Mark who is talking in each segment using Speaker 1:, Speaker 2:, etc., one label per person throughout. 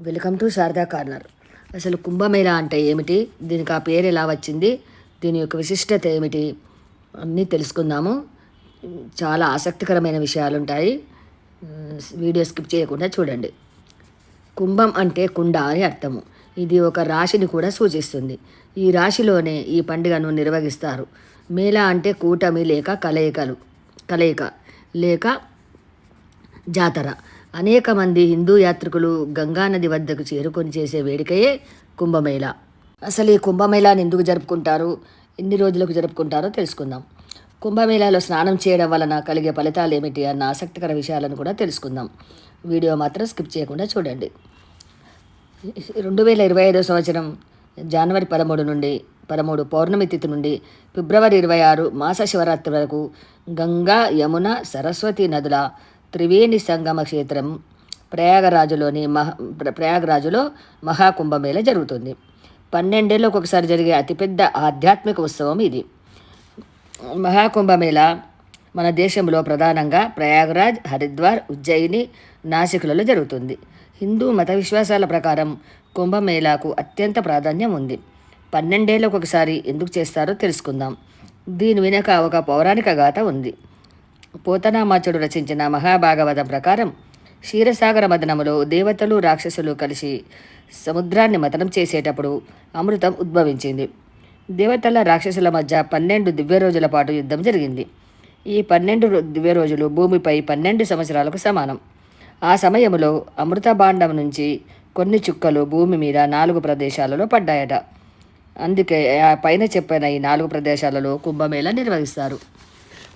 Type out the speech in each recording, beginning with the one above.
Speaker 1: Welcome to Sharada corner. అసలు కుంభమేళ అంటే ఏమిటి? దీనికి ఆ పేరు ఎలా వచ్చింది? దీని యొక్క విశిష్టత ఏమిటి? అన్నీ తెలుసుకుందాము. చాలా ఆసక్తికరమైన విషయాలు ఉంటాయి. వీడియో స్కిప్ చేయకుండా చూడండి. కుంభం అంటే కుండ అని అర్థము. ఇది ఒక రాశిని కూడా సూచిస్తుంది. ఈ రాశిలోనే ఈ పండుగను నిర్వహిస్తారు. మేళ అంటే కూటమి లేక కలయికలు. కలయిక లేక జాతర. అనేక మంది హిందూ యాత్రికులు గంగానది వద్దకు చేరుకొని చేసే వేడుకయే కుంభమేళ. అసలు ఈ కుంభమేళాని ఎందుకు జరుపుకుంటారు? ఎన్ని రోజులకు జరుపుకుంటారో తెలుసుకుందాం. కుంభమేళాలో స్నానం చేయడం వలన కలిగే ఫలితాలు ఏమిటి అన్న ఆసక్తికర విషయాలను కూడా తెలుసుకుందాం. వీడియో మాత్రం స్కిప్ చేయకుండా చూడండి. రెండు వేల ఇరవై ఐదో సంవత్సరం జనవరి పదమూడు నుండి పదమూడు పౌర్ణమి తిథి నుండి ఫిబ్రవరి ఇరవై ఆరు మాస శివరాత్రి వరకు గంగా యమున సరస్వతి నదుల త్రివేణి సంగమ క్షేత్రం ప్రయాగరాజులోని మహా ప్రయాగరాజులో మహాకుంభమేళ జరుగుతుంది. పన్నెండేళ్ళకు ఒకసారి జరిగే అతిపెద్ద ఆధ్యాత్మిక ఉత్సవం ఇది. మహాకుంభమేళ మన దేశంలో ప్రధానంగా ప్రయాగరాజ్ హరిద్వార్ ఉజ్జయిని నాసికులలో జరుగుతుంది. హిందూ మత విశ్వాసాల ప్రకారం కుంభమేళాకు అత్యంత ప్రాధాన్యం ఉంది. పన్నెండేళ్ళకు ఒకసారి ఎందుకు చేస్తారో తెలుసుకుందాం. దీని వెనుక ఒక పౌరాణిక గాథ ఉంది. పోతనామాచుడు రచించిన మహాభాగవతం ప్రకారం క్షీరసాగర మదనములో దేవతలు రాక్షసులు కలిసి సముద్రాన్ని మతనం చేసేటప్పుడు అమృతం ఉద్భవించింది. దేవతల రాక్షసుల మధ్య పన్నెండు దివ్య రోజుల పాటు యుద్ధం జరిగింది. ఈ పన్నెండు దివ్య రోజులు భూమిపై పన్నెండు సంవత్సరాలకు సమానం. ఆ సమయంలో అమృత బాండం నుంచి కొన్ని చుక్కలు భూమి మీద నాలుగు ప్రదేశాలలో పడ్డాయట. అందుకే ఆ పైన చెప్పిన ఈ నాలుగు ప్రదేశాలలో కుంభమేళ నిర్వహిస్తారు.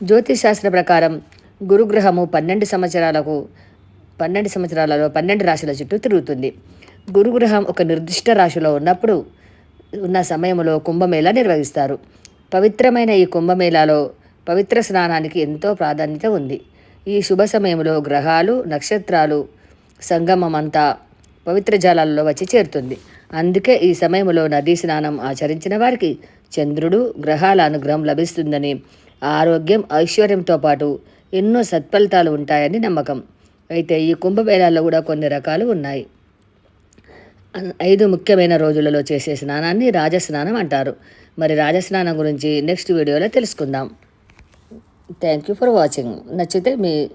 Speaker 1: జ్యోతిశాస్త్ర ప్రకారం గురుగ్రహము పన్నెండు సంవత్సరాలకు పన్నెండు సంవత్సరాలలో పన్నెండు రాశుల చుట్టూ తిరుగుతుంది. గురుగ్రహం ఒక నిర్దిష్ట రాశిలో ఉన్నప్పుడు ఉన్న సమయంలో కుంభమేళా నిర్వహిస్తారు. పవిత్రమైన ఈ కుంభమేళాలో పవిత్ర స్నానానికి ఎంతో ప్రాధాన్యత ఉంది. ఈ శుభ సమయంలో గ్రహాలు నక్షత్రాలు సంగమం అంతా పవిత్ర జలాలలో వచ్చి చేరుతుంది. అందుకే ఈ సమయంలో నదీ స్నానం ఆచరించిన వారికి చంద్రుడు గ్రహాల అనుగ్రహం లభిస్తుందని ఆరోగ్యం ఐశ్వర్యంతో పాటు ఎన్నో సత్ఫలితాలు ఉంటాయని నమ్మకం. అయితే ఈ కుంభమేళాల్లో కూడా కొన్ని రకాలు ఉన్నాయి. ఐదు ముఖ్యమైన రోజులలో చేసే స్నానాన్ని రాజస్నానం అంటారు. మరి రాజస్నానం గురించి నెక్స్ట్ వీడియోలో తెలుసుకుందాం. Thank you for watching. నచ్చితే మీ